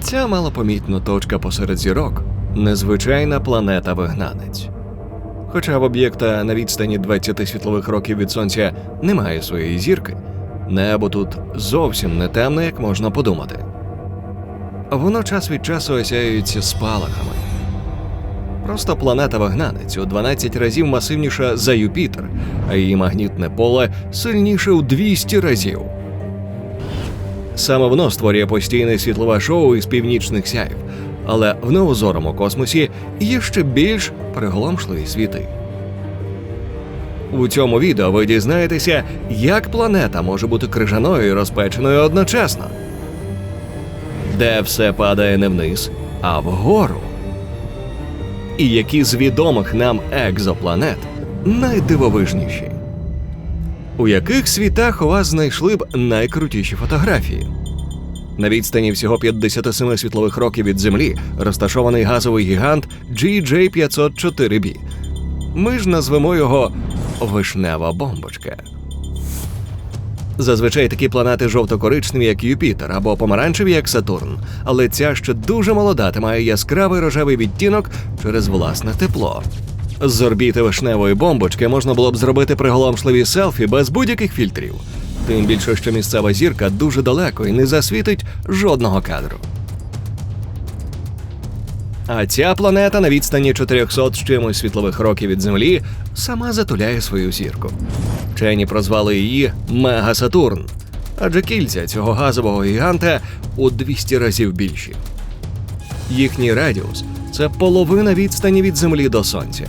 Ця малопомітна точка посеред зірок незвичайна планета вигнанець. Хоча в об'єкта на відстані 20 світлових років від сонця немає своєї зірки, небо тут зовсім не темне, як можна подумати. Воно час від часу осяюється спалахами. Просто планета вигнанець у 12 разів масивніша за Юпітер, а її магнітне поле сильніше у 200 разів. Саме воно створює постійне світлове шоу із північних сяїв, але в неозорому космосі є ще більш приголомшливі світи. У цьому відео ви дізнаєтеся, як планета може бути крижаною і розпеченою одночасно, де все падає не вниз, а вгору. І які з відомих нам екзопланет найдивовижніші. У яких світах у вас знайшли б найкрутіші фотографії? На відстані всього 57 світлових років від Землі розташований газовий гігант GJ504b. Ми ж назвемо його вишнева бомбочка. Зазвичай такі планети жовто-коричневі, як Юпітер, або помаранчеві, як Сатурн, але ця ще дуже молода та має яскравий рожевий відтінок через власне тепло. З орбіти вишневої бомбочки можна було б зробити приголомшливі селфі без будь-яких фільтрів. Тим більше, що місцева зірка дуже далеко і не засвітить жодного кадру. А ця планета на відстані 400 з чимось світлових років від Землі сама затуляє свою зірку. Вчені прозвали її Мега Сатурн, адже кільця цього газового гіганта у 200 разів більші. Їхній радіус це половина відстані від Землі до Сонця.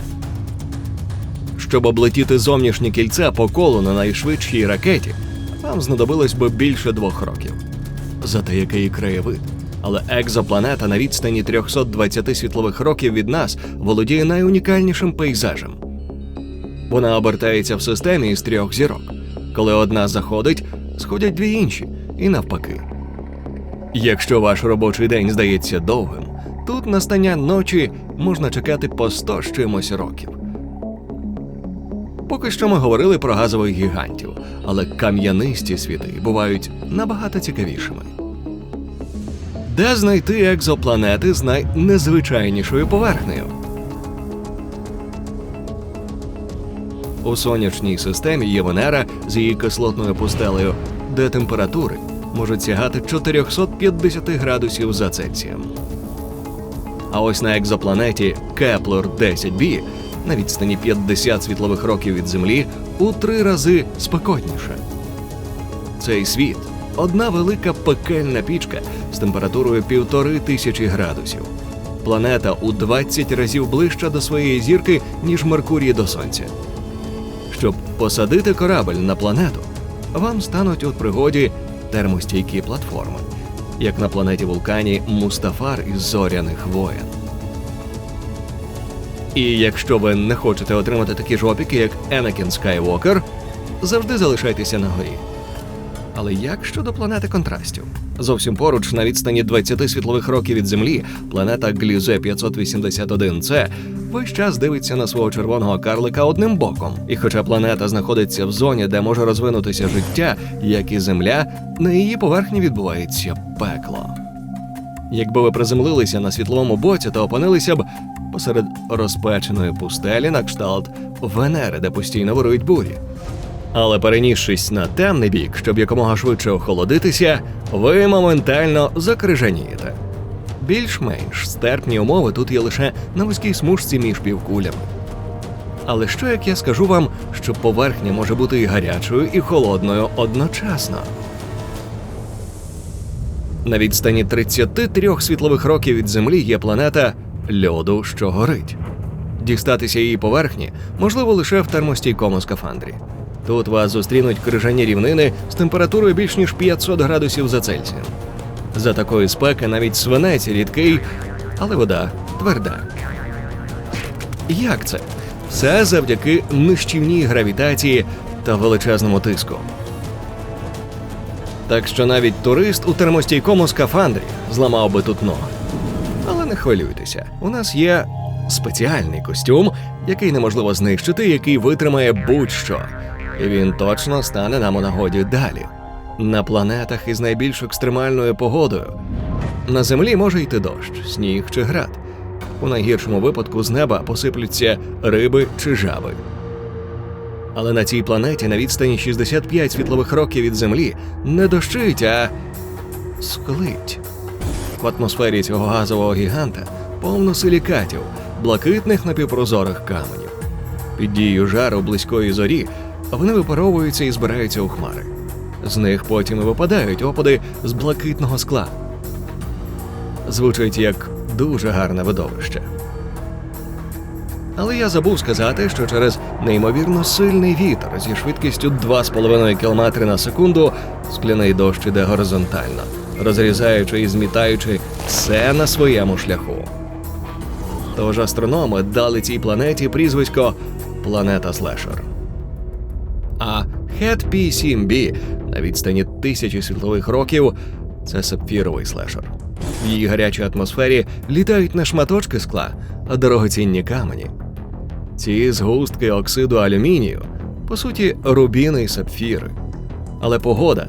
Щоб облетіти зовнішнє кільце по колу на найшвидшій ракеті, вам знадобилось би більше двох років. Зате який краєвид. Але екзопланета на відстані 320 світлових років від нас володіє найунікальнішим пейзажем. Вона обертається в системі із трьох зірок. Коли одна заходить, сходять дві інші, і навпаки. Якщо ваш робочий день здається довгим, тут настання ночі можна чекати по 100 з чимось років. Поки що ми говорили про газових гігантів, але кам'янисті світи бувають набагато цікавішими. Де знайти екзопланети з найнезвичайнішою поверхнею? У сонячній системі є Венера з її кислотною пустелею, де температури можуть сягати 450 градусів за Цельсієм. А ось на екзопланеті Кеплер 10b на відстані 50 світлових років від Землі у три рази спекотніше. Цей світ одна велика пекельна пічка з температурою півтори тисячі градусів. Планета у 20 разів ближча до своєї зірки, ніж Меркурій до Сонця. Щоб посадити корабель на планету, вам стануть у пригоді термостійкі платформи, як на планеті вулкані Мустафар із зоряних воєн. І якщо ви не хочете отримати такі ж опіки, як Енакін Скайвокер, завжди залишайтеся на горі. Але як щодо планети контрастів? Зовсім поруч, на відстані 20 світлових років від Землі, планета Глізе 581 c весь час дивиться на свого червоного карлика одним боком. І хоча планета знаходиться в зоні, де може розвинутися життя, як і Земля, на її поверхні відбувається пекло. Якби ви приземлилися на світловому боці, то опинилися б посеред розпеченої пустелі на кшталт Венери, де постійно вирують бурі. Але перенісшись на темний бік, щоб якомога швидше охолодитися, ви моментально закрижанієте. Більш-менш стерпні умови тут є лише на вузькій смужці між півкулями. Але що як я скажу вам, що поверхня може бути і гарячою, і холодною одночасно? На відстані 33 світлових років від Землі є планета льоду, що горить. Дістатися її поверхні можливо лише в термостійкому скафандрі. Тут вас зустрінуть крижані рівнини з температурою більш ніж 500 градусів за Цельсієм. За такої спеки навіть свинець рідкий, але вода тверда. Як це? Все завдяки нищівній гравітації та величезному тиску. Так що навіть турист у термостійкому скафандрі зламав би тут ноги. Не хвилюйтеся, у нас є спеціальний костюм, який неможливо знищити, який витримає будь-що. І він точно стане нам у нагоді далі. На планетах із найбільш екстремальною погодою На землі може йти дощ, сніг чи град. У найгіршому випадку з неба посиплються риби чи жаби. Але на цій планеті на відстані 65 світлових років від Землі не дощить, а склить. В атмосфері цього газового гіганта повно силікатів, блакитних напівпрозорих каменів. Під дією жару близької зорі вони випаровуються і збираються у хмари. З них потім і випадають опади з блакитного скла. Звучить як дуже гарне видовище. Але я забув сказати, що через неймовірно сильний вітер зі швидкістю 2,5 км на секунду скляний дощ іде горизонтально, розрізаючи і змітаючи все на своєму шляху. Тож астрономи дали цій планеті прізвисько Планета Слешер. А Хет P7b на відстані тисячі світлових років це сапфіровий слешер. В її гарячій атмосфері літають не шматочки скла, а дорогоцінні камені. Ці згустки оксиду алюмінію, по суті, рубіни й сапфіри. Але погода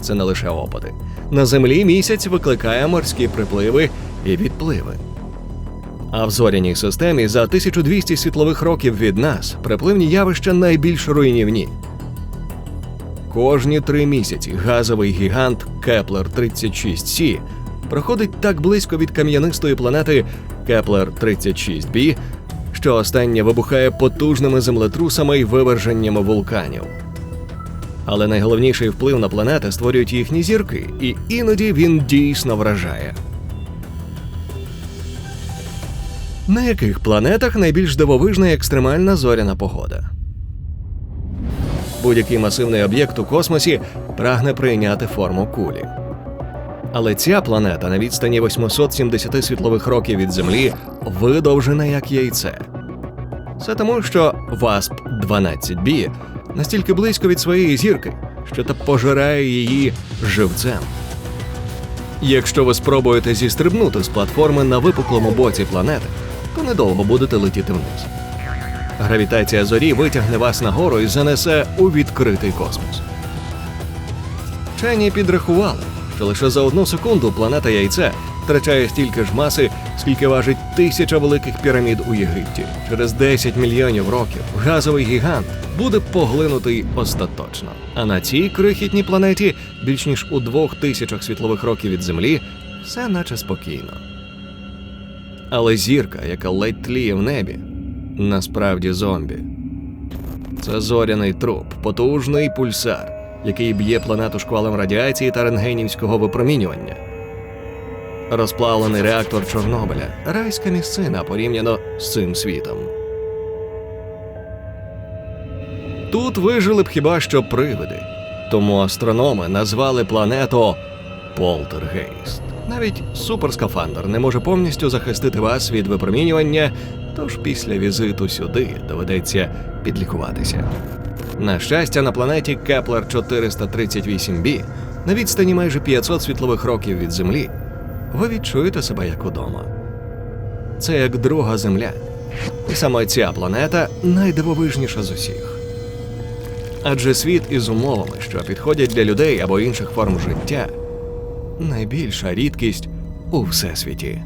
це не лише опади. На землі місяць викликає морські припливи і відпливи. А в зоряній системі за 1200 світлових років від нас припливні явища найбільш руйнівні. Кожні три місяці газовий гігант Кеплер 36 c проходить так близько від кам'янистої планети Кеплер 36 b що остання вибухає потужними землетрусами й виверженнями вулканів. Але найголовніший вплив на планети створюють їхні зірки, і іноді він дійсно вражає. На яких планетах найбільш дивовижна і екстремальна зоряна погода? Будь-який масивний об'єкт у космосі прагне прийняти форму кулі. Але ця планета на відстані 870 світлових років від Землі видовжена як яйце. Це тому, що ВАСП 12b настільки близько від своєї зірки, що та пожирає її живцем. Якщо ви спробуєте зістрибнути з платформи на випуклому боці планети, то недовго будете летіти вниз. Гравітація зорі витягне вас нагору і занесе у відкритий космос. Вчені підрахували, що лише за одну секунду планета яйце втрачає стільки ж маси, скільки важить тисяча великих пірамід у Єгипті. Через 10 мільйонів років газовий гігант буде поглинутий остаточно. А на цій крихітній планеті, більш ніж у двох тисячах світлових років від Землі, все наче спокійно. Але зірка, яка ледь тліє в небі, насправді зомбі. Це зоряний труп, потужний пульсар, який б'є планету шквалем радіації та рентгенівського випромінювання. Розплавлений реактор Чорнобиля райська місцина порівняно з цим світом. Тут вижили б хіба що привиди, тому астрономи назвали планету Полтергейст. Навіть суперскафандр не може повністю захистити вас від випромінювання, тож після візиту сюди доведеться підлікуватися. На щастя, на планеті Кеплер 438b на відстані майже 500 світлових років від Землі ви відчуєте себе як удома. Це як друга земля. І саме ця планета найдивовижніша з усіх. Адже світ із умовами, що підходять для людей або інших форм життя, найбільша рідкість у всесвіті.